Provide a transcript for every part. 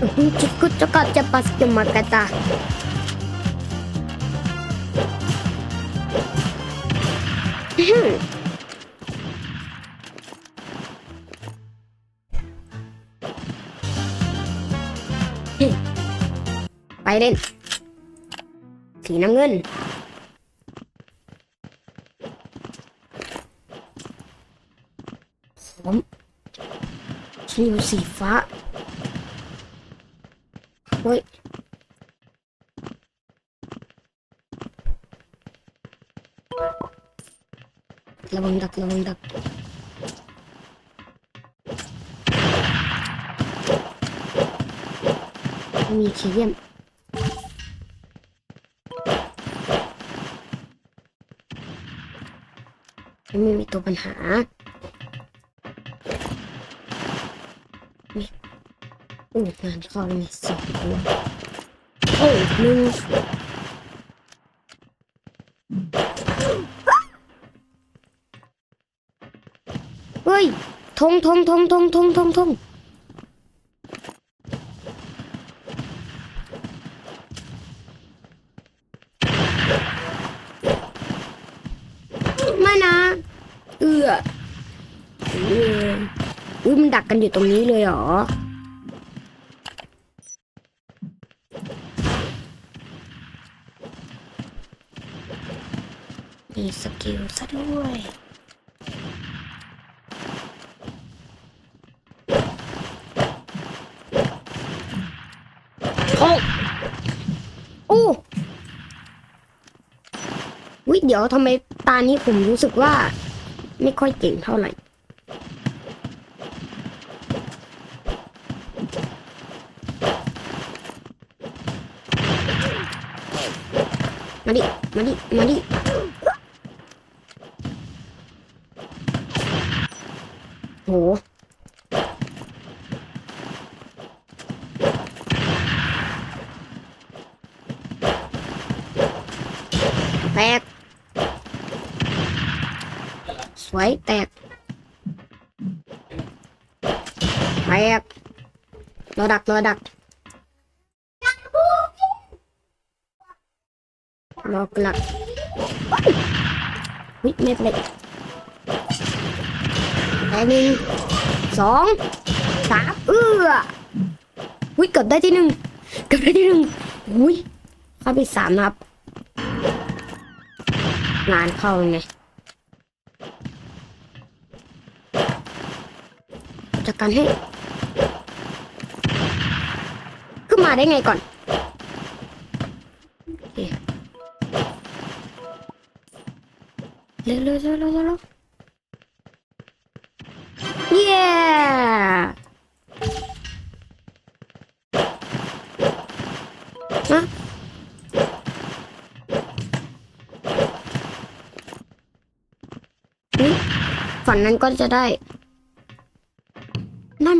Chiku cepat cepat cuma kata. Hmm. ไปเล่น สีน้ำเงินผมฉันอยู่สีฟ้า เฮ้ยระวังดักระวังดักมีเยี่ยมไม่มีตัวปัญหา อ้งานเข้าแล้วมีสองตัวโอ้หนึ่งเฮ้ยทงทงทงทงทงทงทงไม่นะ เอืออออุ้มันดักกันอยู่ตรงนี้เลยเหรอ มีสกิลซะด้วยโอ้โอ้วิ เดี๋ยวทำไมตานี้ผมรู้สึกว่า ไม่ค่อยเก่งเท่าไหร่ มาดิ มาดิ มาดิโหแตก สวยแตก แตกรอดักรอดักรอกลักวิเม็ดเล็กแตกหนึ่งสองสามเอื้อวิเกือบได้ที่หนึ่งเกือบได้ที่หนึ่งอุ้ยเข้าไปสามนะครับงานเข้าไงจัด การให้ขึ้นมาได้ไงก่อนเร็วเร็วเร็วเร็วเร็วเย้ฮะนี่ฝันนั้นก็จะได้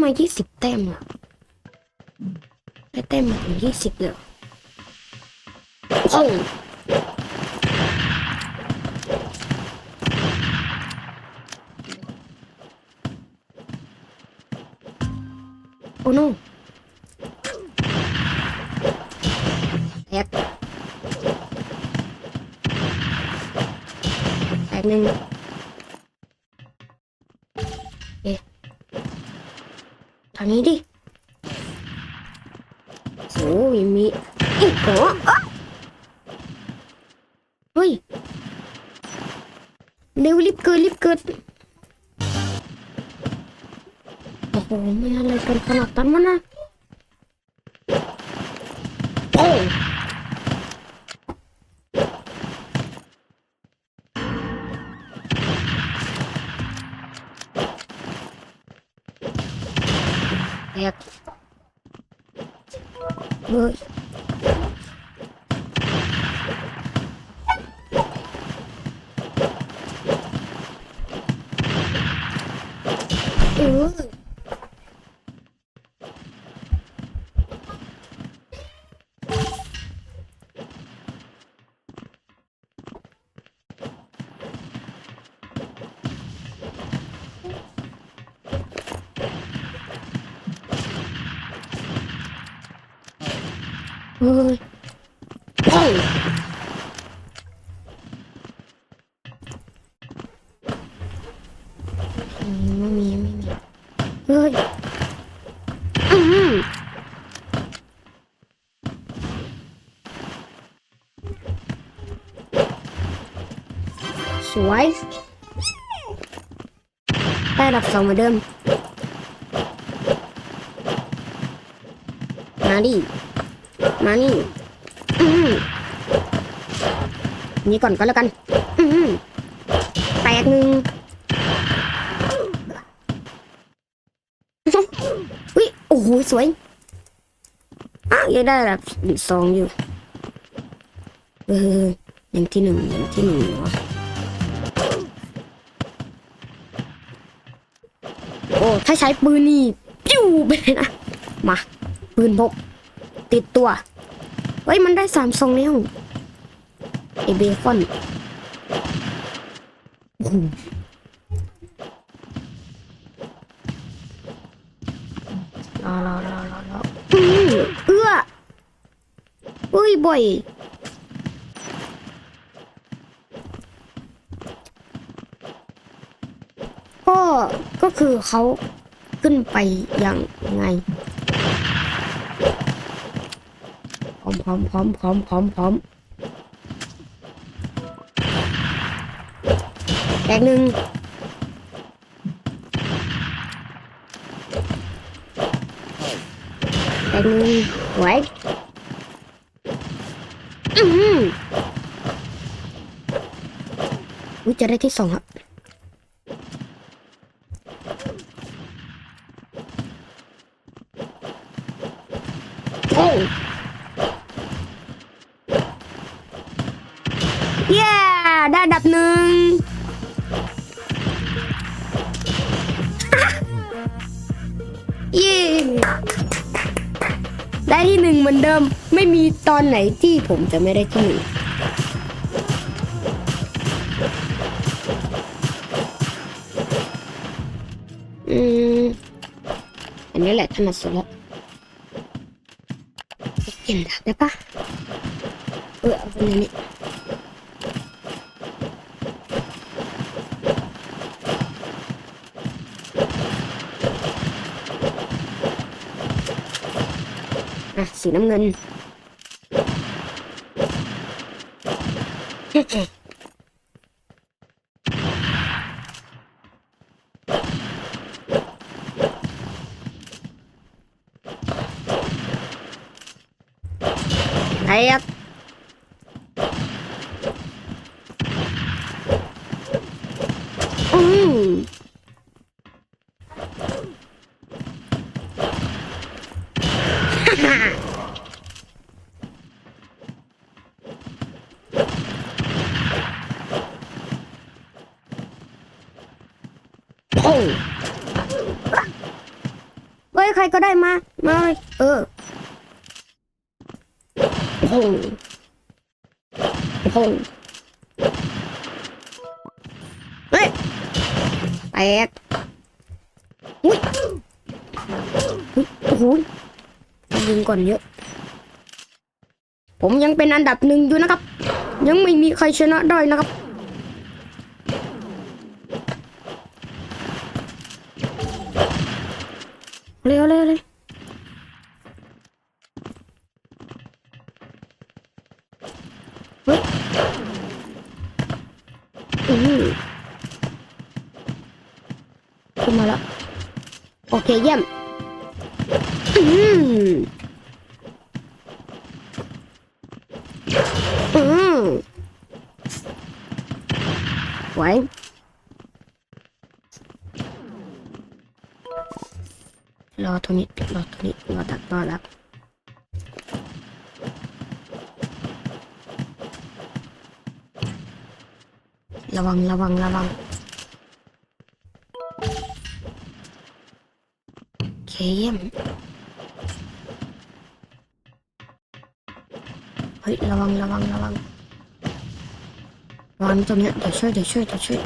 มายี่สิบแต้มเหรอได้แต้มมาถึงยี่สิบเลยโอ้โอ้ no แตกแตกหนึ่งเอ๊ะทางนี้ดิโอ้ยมีอีกเหรออ๊ะเฮ้ยเร็วรีบเกิดรีบเกิดโอ้โหไม่อะไรกันขนาดนั้นนะโอ้ ยแตก เฮ้ยโอ้ยไม่มีไม่มีเฮ้ยอืมสวยได้รับสองเหมือนเดิมมาดิ มานี่นี่ก่อนก็แล้วกันแตกหนึ่งอุ้ยโอ้โหสวยอะยังได้แบบสองอยู่ เออยังที่หนึ่งยังที่หนึ่งเหรอโอ้ ถ้าใช้ปืนนี่ ปิ้วไปเลยนะ มา ปืนพก ติดตัว เฮ้ย มันได้สามทรงแล้วไอเบคอนโอ้โหรอรอรอรอรออื้อเอื้ออุ้ยบ่อยก็ก็คือเขาขึ้นไปอยังไง พ ร้อมพร้อมพร้อมพร้อมพร้อมพร้อมแตกหนึ่งแตกหนึ่งไหวอือหืออุ๊ยจะได้ที่สองครับ ได้ที่หนึ่งเหมือนเดิม ไม่มีตอนไหนที่ผมจะไม่ได้ที่หนึ่งอืมอันนี้แหละถนัดสุดแล้วเปลี่ยนดาบได้ปะเออเอาไปเลยนี่ อะสีน้ำเงินไอ้ยักอืม โอ้เฮ้ย ใค รก็ได้มา มาเลยเออโอ้โหเฮ้ยแตกอุ้ยอุ๊ยโอ้โหยิงก่อนเยอะ ผมยังเป็นอันดับหนึ่งอยู่นะครับ ยังไม่มีใครชนะได้นะครับ เร็วเร็วเลยเฮ้ยอือขึ้นมาล้วโอเคเยี่ยมอืมอืมไหว รอตรงนี้รอตรงนี้รอตัดต่อแล้วระวังระวังระวังเคเยี่ยมเฮ้ยระวังระวังระวังวางตรงนี้เดี๋ยวช่วยเดี๋ยวช่วยเดี๋ยวช่วย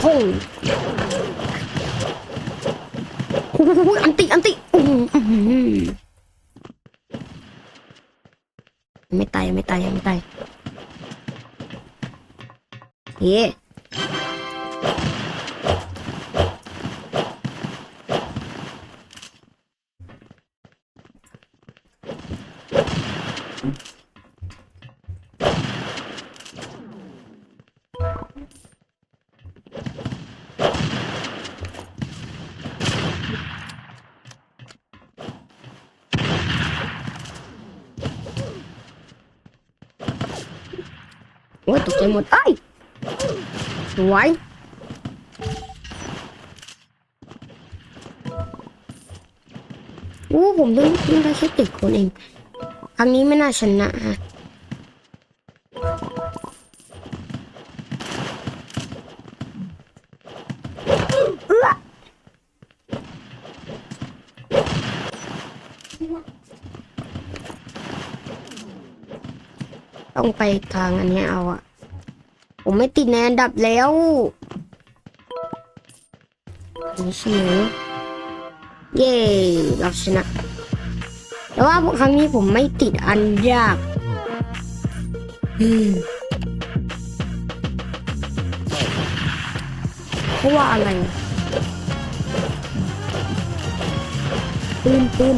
โอ้ โอ้โหอันติ อันติโอ้โหไม่ตายไม่ตายยังไม่ตายเฮ้ โอ้ยตกใจหมดเอ้ยสวยโอ้ผมเพิ่งเพิ่งได้แค่เจ็ดคนเองครั้งนี้ไม่น่าชนะฮะ ต้องไปทางอันนี้เอาอะผมไม่ติดในอันดับแล้วนี่ใช่ไหมเย้เราชนะ แต่ว่าครั้งนี้ผมไม่ติดอันยากอืมเพราะว่าอะไรปืนปืน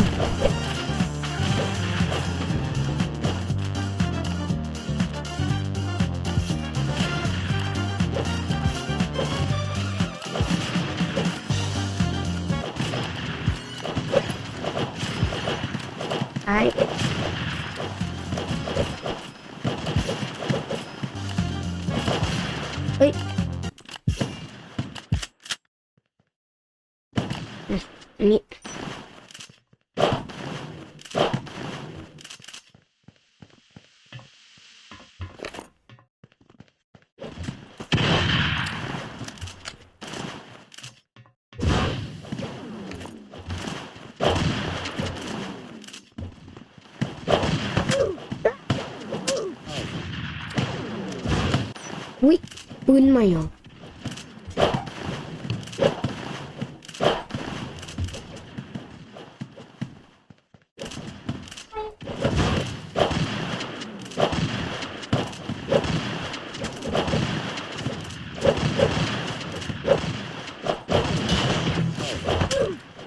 ปืนใหม่เหรอ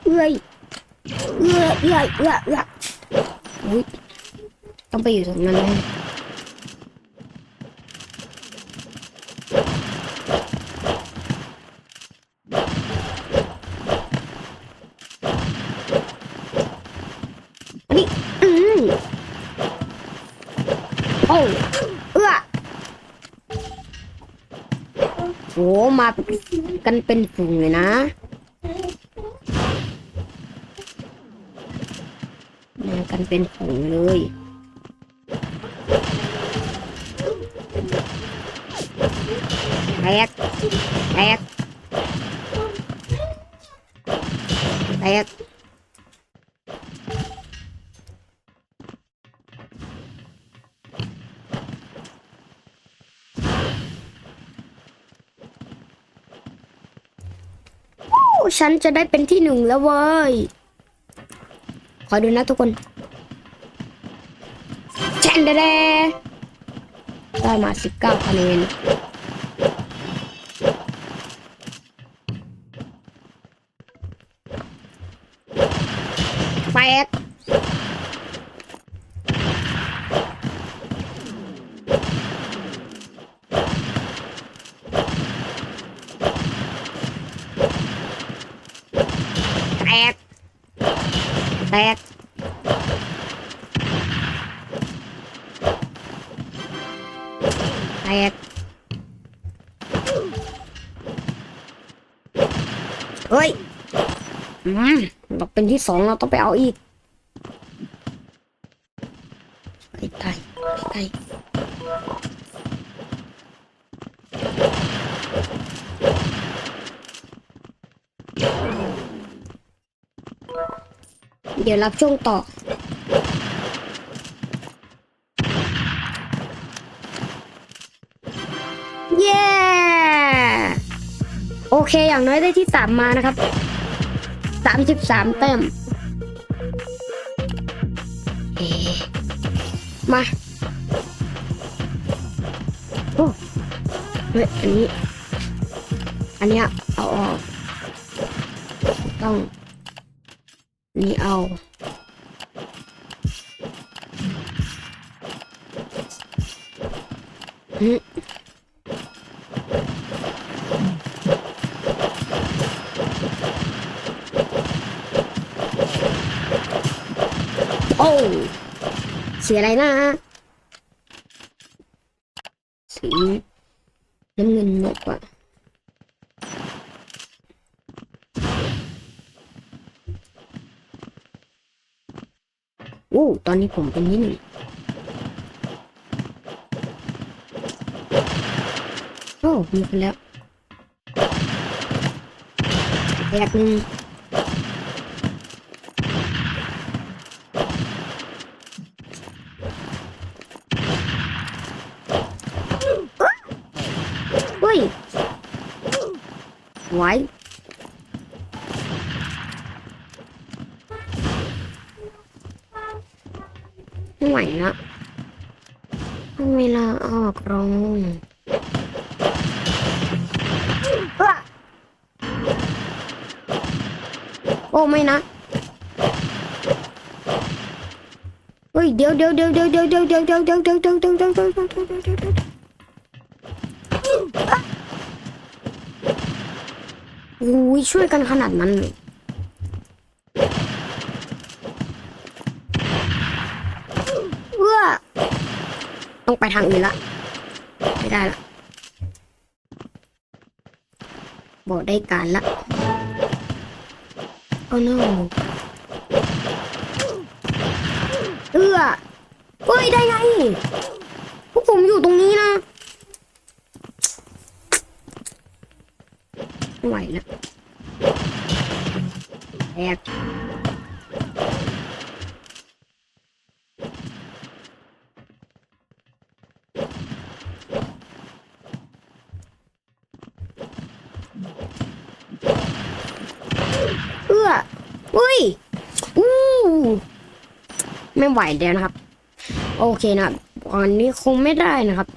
เอื้อยเอื้อยเอื้อยเอื้อยเอื้อยอุ้ยต้องไปอยู่ตรงนั้นแน่อันนี้อืมโอ้เอื้อโหมา กันเป็นฝูงเลยนะมากันเป็นฝูงเลยแตกแตกแตกโอ้ ฉันจะได้เป็นที่หนึ่งแล้วเว้ย ขอดูนะทุกคนแชนเดเดได้มา19คะแนนแปดแปดแปด แต กเฮ้ยอืมเราเป็นที่สองเราต้องไปเอาอีกไปไทยไปไทยเดี๋ยวรับช่วงต่อ โอเคอย่างน้อยได้ที่สามมานะครับสามสิบสามแต้มมาโอ้เฮ้ยอันนี้ อันนี้เอาออก ต้อง นี่เอาฮึ โอ้สีอะไรนะสีน้ำเงินนกอะโอ้ตอนนี้ผมเป็นที่หนึ่งโอ้มีคนแล้วแตกหนึ่งเฮ้ย ไหวไม่ไหวละเวลาออกโรงโอ้ไม่นะ เฮ้ยเดี๋ยวเดี๋ยวเดี๋ยวเดี๋ยวเดี๋ยวเดี๋ยวเดี๋ยวเดี๋ยวเดี๋ยวเดี๋ยวเดี๋ยวเดี๋ยวเดี๋ยวเดี๋ยวเดี๋ยวเดี๋ยวเดี๋ยวเดี๋ยว โอ้ยช่วยกันขนาดนั้นเลยเอื้อต้องไปทางอื่นละ ไม่ได้ละบอกได้การละโอ้ no เอื้อเฮ้ย ได้ไง พวกผมอยู่ตรงนี้นะ ไหวแล้วแอกเอื้ออุ้ยอู้ไม่ไหวแล้วนะครับ โอเคนะครับวันนี้คงไม่ได้นะครับ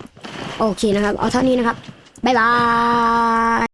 โอเคนะครับ เอาเท่านี้นะครับ บ๊ายบาย